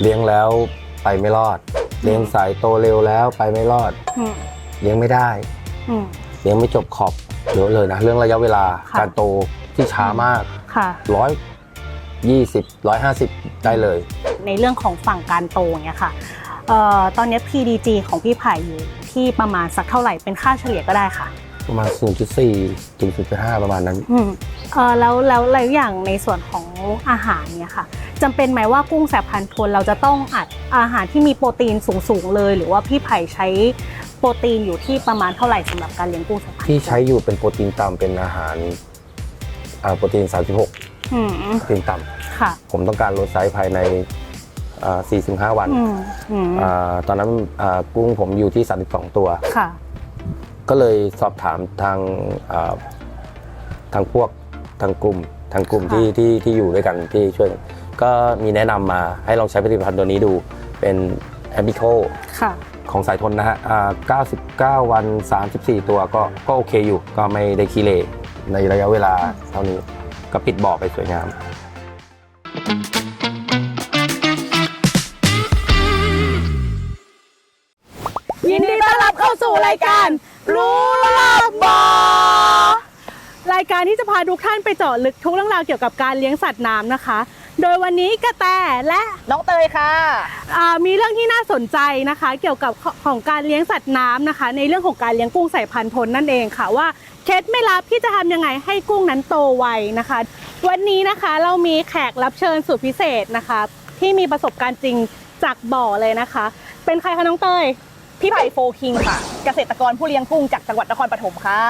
เลี้ยงแล้วไปไม่รอด เลี้ยงสายโตเร็วแล้วไปไม่รอด อืมเลี้ยงไม่ได้อืม เลี้ยงไม่จบขอบเยอะเลยนะ เรื่องระยะเวลาค่ะ การโตที่ช้ามากค่ะ ร้อยยี่สิบร้อยห้าสิบได้เลย ในในเรื่องของฝั่งการโตอย่างเงี้ยค่ะเอ่อตอนนี้ PDG ของพี่ไผ่อยู่ที่ประมาณสักเท่าไหร่เป็นค่าเฉลี่ยก็ได้ค่ะ ประมาณ 0.4ถึง0.5 ประมาณนั้น อืมเออแล้วแล้วแล้วอย่างในส่วนของอาหารเนี่ยค่ะ จำเป็นไหมว่ากุ้งแสบพันธุ์ทวนเราจะต้องอัดอาหารที่มีโปรตีนสูงๆเลย หรือว่าพี่ไผ่ใช้โปรตีนอยู่ที่ประมาณเท่าไหร่สำหรับการเลี้ยงกุ้งแสบพันธุ์ที่ใช้อยู่เป็นโปรตีนต่ำเป็นอาหารอ่าโปรตีน 36อืมโปรตีนต่ค่ะำผมต้องการลดไซส์ภายในอ่า4-5 วันอืมอืมอาตอนนั้นอ่ากุ้งผมอยู่ที่ 32 ตัวค่ะก็เลยสอบถามทางอ่าทางพวกทางกลุ่มทางกลุ่มค่ะที่ที่ที่อยู่ด้วยกันที่ช่วย กันก็มีแนะนำมาให้ลองใช้ผลิตภัณฑ์ตัวนี้ดูเป็นแอ b บิโคค่ะ ของสายทนนะฮะอ่า99 วัน 34 ตัวก็ก็โอเคอยู่ ก็ไม่ได้ขี้เลในระยะเวลาเท่านี้ก็ปิดบ่อไปสวยงาม ยินดีต้อนรับเข้าสู่รายการ รู้รอบบอรายการที่จะพาทุกท่านไปเจาะลึกทุกเรื่องราวเกี่ยวกับการเลี้ยงสัตว์น้ำนะคะ โดยวันนี้กระแตและน้องเตยค่ะ อ่ามีเรื่องที่น่าสนใจนะคะ เกี่ยวกับของการเลี้ยงสัตว์น้ำนะคะ ในเรื่องของการเลี้ยงกุ้งสายพันธุ์ทนนั่นเองค่ะว่าเคล็ดไม่ลับที่จะทำยังไงให้กุ้งนั้นโตไวนะคะ วันนี้นะคะเรามีแขกรับเชิญสุดพิเศษนะคะ ที่มีประสบการณ์จริงจากบ่อเลยนะคะ เป็นใครคะน้องเตย พี่ไผ่โฟคิงค่ะ เกษตรกรผู้เลี้ยงกุ้งจากจังหวัดนครปฐมค่ะ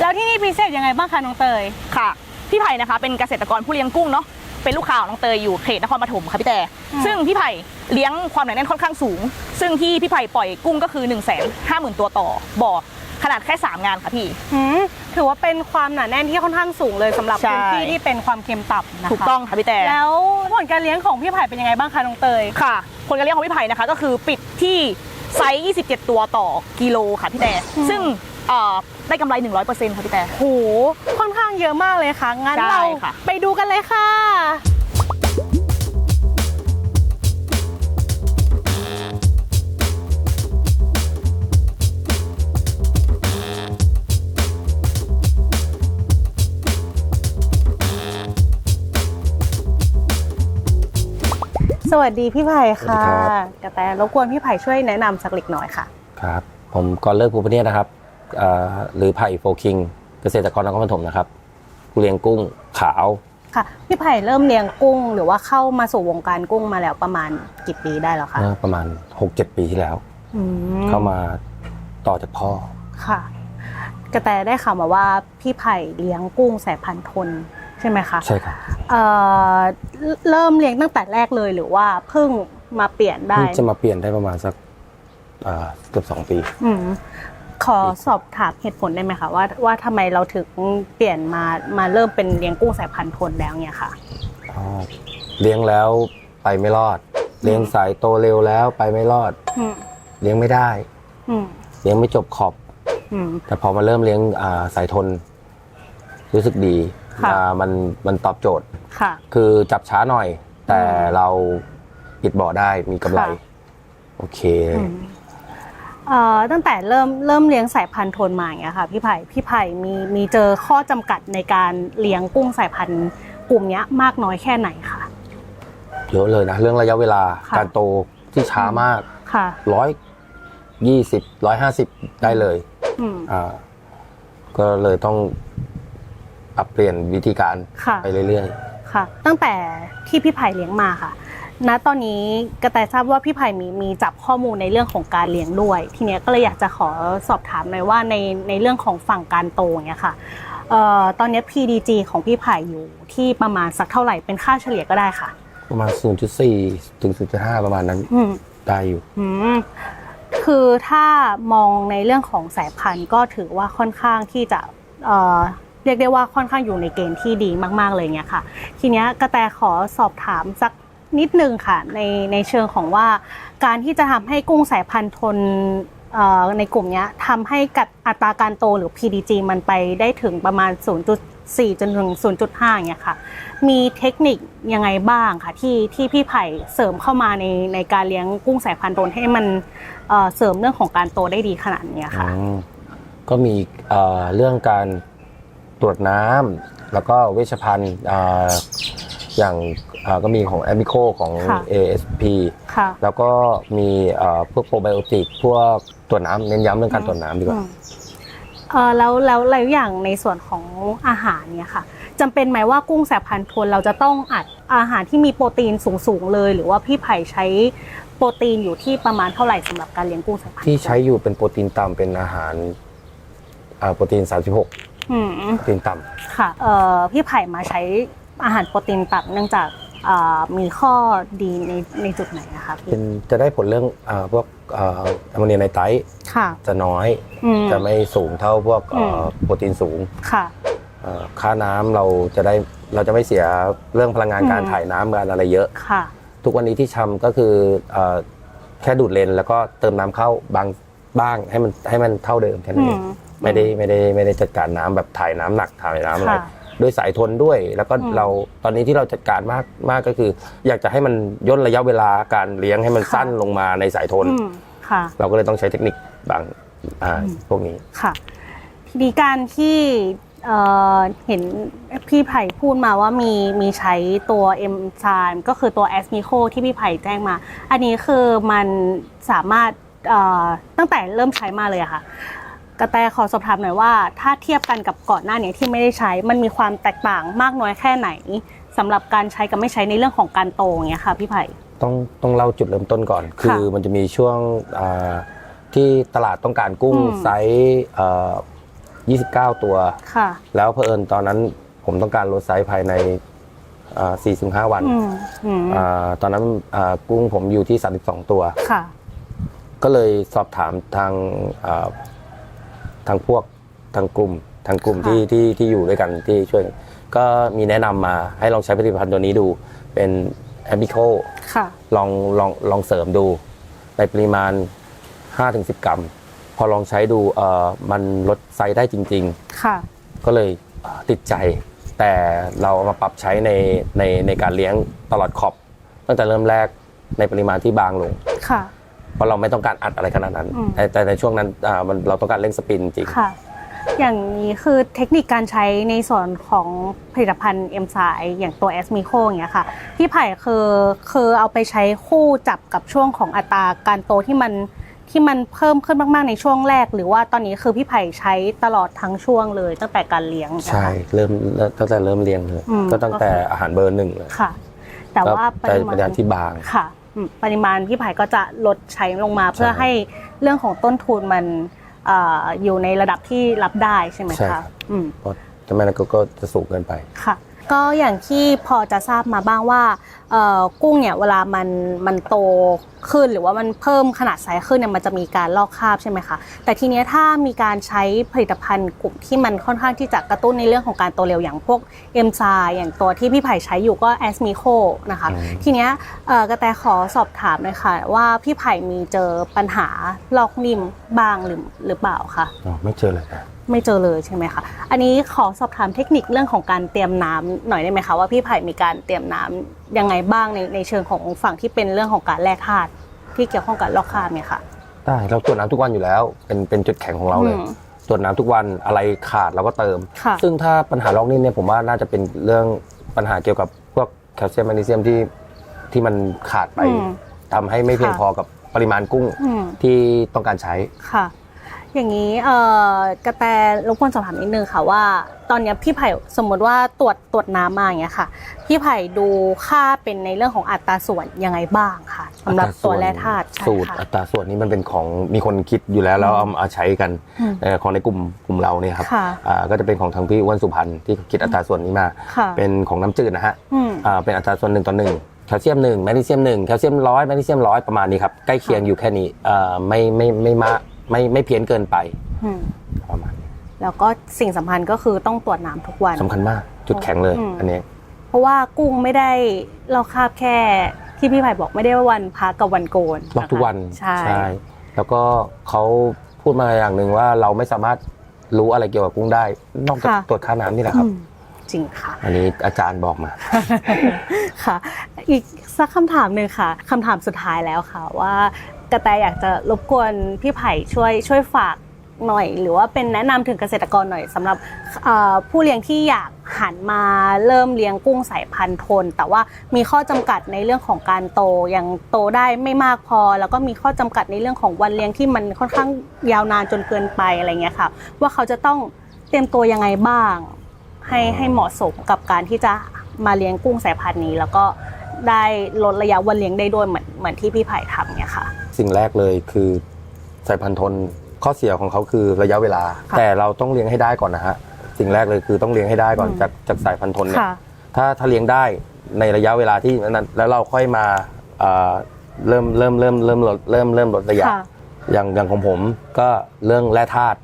แล้วที่นี่พิเศษยังไงบ้างคะน้องเตย ค่ะ พี่ไผ่นะคะเป็นเกษตรกรผู้เลี้ยงกุ้งเนาะ เป็นลูกค้าของน้องเตยอยู่เขตนครปฐมค่ะพี่แต่อืมซึ่งพี่ไผ่เลี้ยงความหนาแน่นค่อนข้างสูง ซึ่งที่พี่ไผ่ปล่อยกุ้งก็คือ1 5 0 0 0 0ตัวต่อบ่อขนาดแค่ 3 งานค่ะพี่ หืมถือว่าเป็นความหนาแน่นที่ค่อนข้างสูงเลยสำหรับใช่ พื้นที่ที่เป็นความเค็มต่ำนะคะถูกต้องค่ะพี่แต่ แล้วผลการเลี้ยงของพี่ไผ่เป็นยังไงบ้างคะน้องเตย ค่ะผลการเลี้ยงของพี่ไผ่นะคะก็คือปิดที่ไซส์ 27 ตัวต่อกิโลค่ะพี่แต่อืมซึ่งเอ่อ ได้กำไร 100%ค่ะพี่แต่ โหค่อนข้างเยอะมากเลยค่ะ งั้นใช่เราค่ะ ไปดูกันเลยค่ะ สวัสดีพี่ไผ่ค่ะ สวัสดีครับ กระแตรบกวนพี่ไผ่ช่วยแนะนำสักเล็กน้อยค่ะ ครับ ผมกรเลิกภูพเนตรนะครับอ่า หรือไผ่โฟคิง เกษตรกรนครปฐมนะครับผู้เลี้ยงกุ้งขาวค่ะพี่ไผ่เริ่มเลี้ยงกุ้ง หรือว่าเข้ามาสู่วงการกุ้งมาแล้วประมาณกี่ปีได้แล้วคะเมื่อประมาณ 6-7 ปีที่แล้วอืมเข้ามาต่อจากพ่อค่ะกระแตได้ข่าวมาว่าพี่ไผ่เลี้ยงกุ้งสายพันธุ์ทนใช่ไหมคะใช่ครับเอ่อเริ่มเลี้ยงตั้งแต่แรกเลยหรือว่าเพิ่งมาเปลี่ยนได้เพิ่งจะมาเปลี่ยนได้ประมาณสักอ่าเกือบ2ปีอืม ขอสอบถามเหตุผลได้ไหมคะว่าว่าทำไมเราถึงเปลี่ยนมามาเริ่มเป็นเลี้ยงกุ้งสายพันธุ์ทนแล้วเนี่ยค่ะอ๋อเลี้ยงแล้วไปไม่รอด เลี้ยงสายโตเร็วแล้วไปไม่รอด อืมเลี้ยงไม่ได้ อืมเลี้ยงไม่จบขอบ อืม แต่พอมาเริ่มเลี้ยงอ่าสายทน รู้สึกดีค่ะ อ่ามันมันตอบโจทย์ ค่ะ คือจับช้าหน่อย แต่อืมเราปิดบ่อได้มีกำไร ค่ะ โอเค อืมเอ่อ ตั้งแต่เริ่มเริ่มเลี้ยงสายพันธุ์โทนมาอย่างเงี้ยค่ะพี่ไผ่พี่ไผ่มีมีเจอข้อจำกัดในการเลี้ยงกุ้งสายพันธุ์กลุ่มเนี้ยมากน้อยแค่ไหนคะเยอะเลยนะเรื่องระยะเวลาค่ะการโตที่ช้ามากค่ะร้อยยี่สิบร้อยห้าสิบได้เลยอืมอ่าก็เลยต้องปรับเปลี่ยนวิธีการค่ะไปเรื่อยค่ะ ตั้งแต่ที่พี่ไผ่เลี้ยงมาค่ะ ณตอนนี้กระแตทราบว่าพี่ไผ่มีมีจับข้อมูลในเรื่องของการเลี้ยงด้วย ทีเนี้ยก็เลยอยากจะขอสอบถามหน่อยว่าในในเรื่องของฝั่งการโตอย่างเงี้ยค่ะเอ่อตอนเนี้ย PDG ของพี่ไผ่อยู่ที่ประมาณสักเท่าไหร่เป็นค่าเฉลี่ยก็ได้ค่ะๆประมาณ 0.4 ถึง 0.5 ประมาณนั้นอืมได้อยู่ อืมคือถ้ามองในเรื่องของสายพันธุ์ก็ถือว่าค่อนข้างที่จะเอ่อเรียกได้ว่าค่อนข้างอยู่ในเกณฑ์ที่ดีมาก ๆ เลยเนี่ยค่ะ ทีเนี้ยกระแตขอสอบถามสัก นิดนึงค่ะในในเชิงของว่า การที่จะทำให้กุ้งสายพันธุ์ทนในกลุ่มนี้ทำให้กัดอัตราการโตหรือ PDG มันไปได้ถึงประมาณ 0.4 จนถึง 0.5อย่างเงี้ยค่ะ มีเทคนิคยังไงบ้างคะที่ที่พี่ไผ่เสริมเข้ามาในในการเลี้ยงกุ้งสายพันธุ์โดนให้มันเสริมเรื่องของการโตได้ดีขนาดนี้ค่ะก็มีเอ่อเรื่องการตรวจน้ำแล้วก็เวชภัณฑ์ อ่าอย่างอ่าก็มีของแอมิโคของค่ะ ASP ค่ะแล้วก็มีเอ่อพวกโปรไบโอติกพวกตรวจน้ำเน้นย้ำเรื่องการตรวจน้ำดีกว่าอืมเออแล้วแล้วแล้วอย่างในส่วนของอาหารเนี่ยค่ะจำเป็นไหมว่ากุ้งสายพันธุ์โทนเราจะต้องอัดอาหารที่มีโปรตีนสูงๆเลย หรือว่าพี่ไผ่ใช้โปรตีนอยู่ที่ประมาณเท่าไหร่สำหรับการเลี้ยงกุ้งสายพันธุ์ที่ใช้อยู่เป็นโปรตีนต่ำเป็นอาหารอ่าโปรตีน 36อืมโปรตีนต่ค่ะเอ่อพี่ไผ่มาใช้ อาหารโปรตีนต่ำเนื่องจากเอ่อมีข้อดีในในจุดไหนนะคะำพี่เป็นจะได้ผลเรื่องอ่าพวกอ่าแอมโมเนียไนไตรท์ค่ะจะน้อยอืมจะไม่สูงเท่าพวกเอ่ออมโปรตีนสูงค่ะเอ่อค่าน้ำเราจะได้เราจะไม่เสียเรื่องพลังงานอืมการถ่ายน้ำการอะไรเยอะค่ะ ทุกวันนี้ที่ทำก็คือเอ่อแค่ดูดเลนแล้วก็เติมน้ำเข้าบางบ้างให้มันให้มันเท่าเดิมแค่นั้นเองอืมไม่ได้ไม่ได้ไม่ได้จัดการน้ำแบบถ่ายน้ำหนักถ่ายน้ำอะไร ค่ะด้วยสายทนด้วย แล้วก็อืมเราตอนนี้ที่เราจัดการมากมากก็คือ อยากจะให้มันย่นระยะเวลาการเลี้ยงให้มันค่ะสั้นลงมาในสายทนอืมค่ะ เราก็เลยต้องใช้เทคนิคบางอ่าอืมพวกนี้ค่ะทีนี้การที่เอ่อเห็นพี่ไผ่พูดมาว่ามีมีใช้ตัวเอนไซม์ก็คือตัวแอสมิโคที่พี่ไผ่แจ้งมา อันนี้คือมันสามารถเอ่อตั้งแต่เริ่มใช้มาเลยอะค่ะ กระแตขอสอบถามหน่อยว่า ถ้าเทียบกันกับก่อนหน้านี้ที่ไม่ได้ใช้มันมีความแตกต่างมากน้อยแค่ไหนสำหรับการใช้กับไม่ใช้ในเรื่องของการโตอย่างเงี้ยค่ะพี่ไผ่ต้องต้องเล่าจุดเริ่มต้นก่อน คือมันจะมีช่วงอ่าที่ตลาดต้องการกุ้งอืมไซส์เอ่อ29 ตัวค่ะแล้วเผอิญตอนนั้นผมต้องการลดไซส์ภายในอ่า4-5 วันอืมอืมอาตอนนั้นอ่ากุ้งผมอยู่ที่ 32 ตัวค่ะก็เลยสอบถามทางอ่า ทางพวกทางกลุ่มทางกลุ่มค่ะที่ที่ที่อยู่ด้วยกันที่ช่วยกันก็มีแนะนำมาให้ลองใช้ผลิตภัณฑ์ตัวนี้ดูเป็นแอมบิโคค่ะ ลองลองลองเสริมดู ในปริมาณ 5-10 กรัม พอลองใช้ดูเอ่อมันลดไซส์ได้จริง ค่ะ ๆ ก็เลยเอ่อติดใจ แต่เราเอามาปรับใช้ในในในการเลี้ยงตลอดขอบ ตั้งแต่เริ่มแรกในปริมาณที่บางลง ค่ะ เพราะเราไม่ต้องการอัดอะไรขนาดนั้น อืมแต่แต่ในช่วงนั้นอ่ามันเราต้องการเร่งสปินจริง ค่ะ อย่างนี้คือเทคนิคการใช้ในส่วนของผลิตภัณฑ์เอ็มไซอย่างตัว s m i c o อย่างเงี้ยค่ะ พี่ไผ่คือคือเอาไปใช้คู่จับกับช่วงของอัตราการโตที่มันที่มันเพิ่มขึ้นมากๆในช่วงแรก หรือว่าตอนนี้คือพี่ไผ่ใช้ตลอดทั้งช่วงเลยตั้งแต่การเลี้ยงใช่เริ่มเริ่มตั้งแต่เริ่มเลี้ยงเลยอืมก็ตั้งแต่อาหารเบอร์หนึ่งเลยค่ะ แต่ว่าปแต่ริปมาริมาณณที่บาง ค่ะอืม ปริมาณพี่ไผ่ก็จะลดใช้ลงมา เพื่อใช่ให้เรื่องของต้นทุนมันเอ่ออยู่ในระดับที่รับได้ใช่ไหมใช่คะครับอืมเพราะถ้าไม่นั้นก็ก็จะสูงเกินไปค่ะ ก็อย่างที่พอจะทราบมาบ้างว่าเอ่อกุ้งเนี่ยเวลามันมันโตขึ้นหรือว่ามันเพิ่มขนาดไซส์ขึ้นเนี่ยมันจะมีการลอกคราบใช่ไหมคะแต่ทีเนี้ยถ้ามีการใช้ผลิตภัณฑ์กลุ่มที่มันค่อนข้างที่จะกระตุ้นในเรื่องของการโตเร็วอย่างพวกเอ็มซาอย่างตัวที่พี่ไผ่ใช้อยู่ก็แอสมิโคนะคะอืมทีเนี้ยเอ่อกระแตขอสอบถามเลยค่ะว่าพี่ไผ่มีเจอปัญหาลอกนิ่มบ้างหรือหรือเปล่าคะอ๋อไม่เจอเลยนะ ไม่เจอเลยใช่ไหมคะ อันนี้ขอสอบถามเทคนิคเรื่องของการเตรียมน้ำหน่อยได้ไหมคะว่าพี่ไผ่มีการเตรียมน้ำยังไงบ้างในในเชิงของฝั่งที่เป็นเรื่องของการแร่ธาตุที่เกี่ยวข้องกับลอกคราบเนี่ยค่ะ ได้เราตรวจน้ำทุกวันอยู่แล้ว เป็นเป็นจุดแข็งของเราเลยอืมตรวจน้ำทุกวันอะไรขาดเราก็เติมค่ะซึ่งถ้าปัญหาลอกนิ่มเนี่ยผมว่าน่าจะเป็นเรื่องปัญหาเกี่ยวกับพวกแคลเซียมแมกนีเซียมที่ที่มันขาดไปอืมทำให้ไม่เพียงค่ะพอกับปริมาณกุ้งอืมที่ต้องการใช้ค่ะ อย่างนี้เอ่อกระแตรบกวนสอบถามนิดนึงค่ะว่า ตอนเนี้ยพี่ไผ่สมมติว่าตรวจตรวจน้ำมาอย่างเงี้ยค่ะ พี่ไผ่ดูค่าเป็นในเรื่องของอัตราส่วนยังไงบ้างค่ะสำหรับตัวแร่ธาตุใช่สูตรค่ะ อัตราส่วนนี้มันเป็นของมีคนคิดอยู่แล้วแล้วอืมเอามาใช้กันอืม เอ่อของในกลุ่มกลุ่มเราเนี่ยครับค่ะ อ่าก็จะเป็นของทางพี่อ้วนสุพรรณที่คิดอัตราส่วนนี้มา ค่ะเป็นของน้ำจืดนะฮะอืมอ่าเป็นอัตราส่วนหนึ่งต่อหนึ่งแคลเซียมหนึ่งแมกนีเซียมหนึ่งแคลเซียมร้อยแมกนีเซียมร้อยประมาณนี้ครับใกล้เคียงอยู่แค่นี้อ่าไม่ไม่ไม่มาก ไม่ไม่เพี้ยนเกินไปอืมประมาณนี้แล้วก็สิ่งสำคัญก็คือต้องตรวจน้ำทุกวัน สำคัญมากจุดแข็งเลย อืม อันนี้ เพราะว่ากุ้งไม่ได้เราคาบแค่ที่พี่ไผ่บอกไม่ได้ว่าวันพักกับวันโกนล็อกทุกวันใช่ แล้วก็เขาพูดมาอย่างหนึ่งว่าเราไม่สามารถรู้อะไรเกี่ยวกับกุ้งได้ นอกจากตรวจค่าน้ำนี่แหละครับ อืมจริงค่ะ อันนี้อาจารย์บอกมา ค่ะ อีกสักคำถามหนึ่งค่ะคำถามสุดท้ายแล้วค่ะว่า กระแตอยากจะรบกวนพี่ไผ่ช่วยช่วยฝากหน่อย หรือว่าเป็นแนะนำถึงเกษตรกรหน่อยสำหรับผู้เลี้ยงที่อยากหันมาเริ่มเลี้ยงกุ้งสายพันธุ์ทน แต่ว่ามีข้อจำกัดในเรื่องของการโตยังโตได้ไม่มากพอ แล้วก็มีข้อจำกัดในเรื่องของวันเลี้ยงที่มันค่อนข้างยาวนานจนเกินไปอะไรเงี้ยค่ะ ว่าเขาจะต้องเตรียมตัวยังไงบ้าง ให้ให้เหมาะสมกับการที่จะมาเลี้ยงกุ้งสายพันธุ์นี้ แล้วก็ได้ลดระยะวันเลี้ยงได้ด้วยเหมือนเหมือนที่พี่ไผ่ทำเนี่ยค่ะ สิ่งแรกเลยคือสายพันธุ์ทนข้อเสียของเขาคือระยะเวลา ค่ะแต่เราต้องเลี้ยงให้ได้ก่อนนะฮะสิ่งแรกเลยคือต้องเลี้ยงให้ได้ก่อนอืม จากจากสายพันธุ์ทนเนี่ย ค่ะ ถ้าถ้าเลี้ยงได้ในระยะเวลาที่นั้นแล้วเราค่อยมาเอ่อเริ่มเริ่มเริ่มเริ่มลดเริ่มเริ่มลดระยะ ค่ะ อย่างอย่างของผมก็เรื่องแร่ธาตุ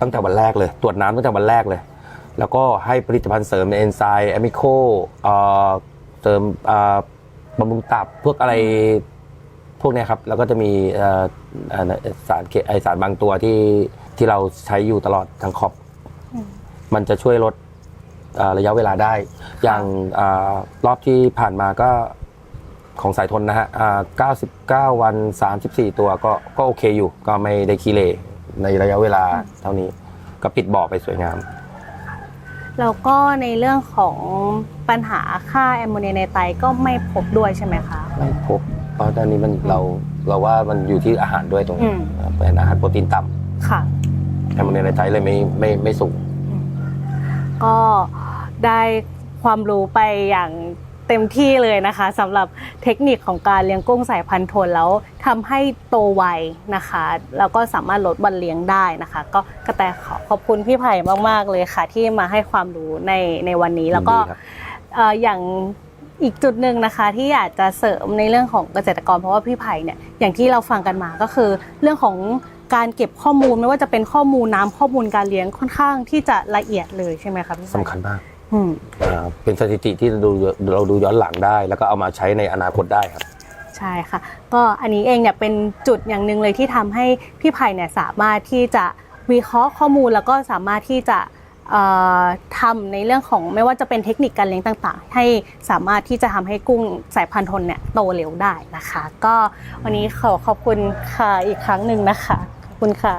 ตั้งแต่วันแรกเลย ตรวจน้ำตั้งแต่วันแรกเลย แล้วก็ให้ผลิตภัณฑ์เสริมเอนไซม์แอมิโคเอ่อเสริมเอ่อบำรุงตับพวกอะไร พวกเนี้ยครับแล้วก็จะมีเอ่อเอ่อสารเคไอสารบางตัวที่ที่เราใช้อยู่ตลอดทั้งขอบอืม มันจะช่วยลดเอ่อระยะเวลาได้ อย่างอารอบที่ผ่านมาก็ของสายทนนะฮะอ่า99 วัน 34 ตัวก็ก็โอเคอยู่ ก็ไม่ได้คีเลในระยะเวลาเท่านี้ ก็ปิดบ่อไปสวยงาม แล้วก็ในเรื่องของปัญหาค่าแอมโมเนียในไตก็ไม่พบด้วยใช่ไหมคะ ไม่พบ เพราะตอนนี้มันเราเราว่ามันอยู่ที่อาหารด้วยตรงอืนี้มเป็นอาหารโปรตีนต่ค่ะำแอมโมเนียในไตเลยไม่ไม่ไม่สูง ก็ได้ความรู้ไปอย่างเต็มที่เลยนะคะสำหรับเทคนิคของการเลี้ยงกุ้งสายพันธุ์ทนแล้วทำให้โตไวนะคะ แล้วก็สามารถลดวันเลี้ยงได้นะคะ ก็กระแตขอขอบคุณพี่ไผ่มาก ๆ เลยค่ะ ที่มาให้ความรู้ในในวันนี้แล้วก็ ยินดีครับ เอ่ออย่าง อีกจุดหนึ่งนะคะที่อยากจะเสริมในเรื่องของเกษตรกรเพราะว่าพี่ไผ่เนี่ยอย่างที่เราฟังกันมาก็คือ เรื่องของการเก็บข้อมูลไม่ว่าจะเป็นข้อมูลน้ำข้อมูลการเลี้ยงค่อนข้างที่จะละเอียดเลยใช่ไหมคะพี่ไผ่สำคัญมากอืมอ่าเป็นสถิติที่เราดูเราดูย้อนหลังได้ แล้วก็เอามาใช้ในอนาคตได้ครับใช่ค่ะ ก็อันนี้เองเนี่ยเป็นจุดอย่างหนึ่งเลยที่ทำให้พี่ไผ่เนี่ยสามารถที่จะวิเคราะห์ข้อมูลแล้วก็สามารถที่จะเอ่อ ทำในเรื่องของไม่ว่าจะเป็นเทคนิคการเลี้ยงต่างๆ ให้สามารถที่จะทำให้กุ้งสายพันธุ์ทนเนี่ยโตเร็วได้นะคะ ก็วันนี้ขอขอบคุณค่ะอีกครั้งหนึ่งนะคะ ขอบคุณค่ะ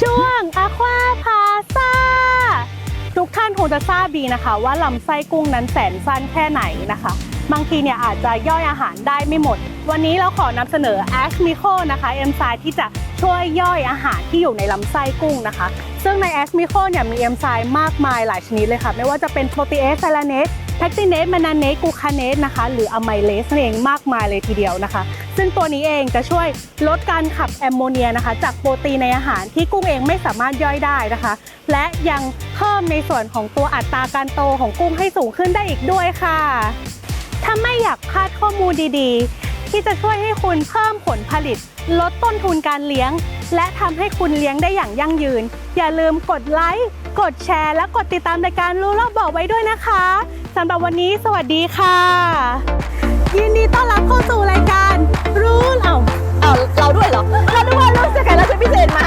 ช่วงอควาพาซาทุกท่านคงจะทราบดีนะคะ ว่าลำไส้กุ้งนั้นแสนสั้นแค่ไหนนะคะ บางทีเนี่ยอาจจะย่อยอาหารได้ไม่หมด วันนี้เราขอนำเสนอ a s m i c o นะคะเอนไซม์ที่จะ ช่วยย่อยอาหารที่อยู่ในลำไส้กุ้งนะคะ ซึ่งใน a s m i c o เนี่ยมีเอนไซม์มากมายหลายชนิดเลยค่ะ ไม่ว่าจะเป็นโปรตีเอสไซลาเนสแพคติเนสแมนาเนสกูคาเนสนะคะ หรืออะไมเลสนั่นเองมากมายเลยทีเดียวนะคะ ซึ่งตัวนี้เองจะช่วยลดการขับแอมโมเนียนะคะ จากโปรตีนในอาหารที่กุ้งเองไม่สามารถย่อยได้นะคะ และยังเพิ่มในส่วนของตัวอัตราการโตของกุ้งให้สูงขึ้นได้อีกด้วยค่ะถ้าไม่อยากพลาดข้อมูลดีๆ ที่จะช่วยให้คุณเพิ่มผลผลิต ลดต้นทุนการเลี้ยง และทำให้คุณเลี้ยงได้อย่างยั่งยืน อย่าลืมกดไลค์กดแชร์และกดติดตามรายการรู้รอบบอกไว้ด้วยนะคะสำหรับวันนี้สวัสดีค่ะ ยินดีต้อนรับเข้าสู่รายการรู้เอาเอาเราด้วยเหรอเรานึกว่ารู้สึกไงเราจะพิเศษมา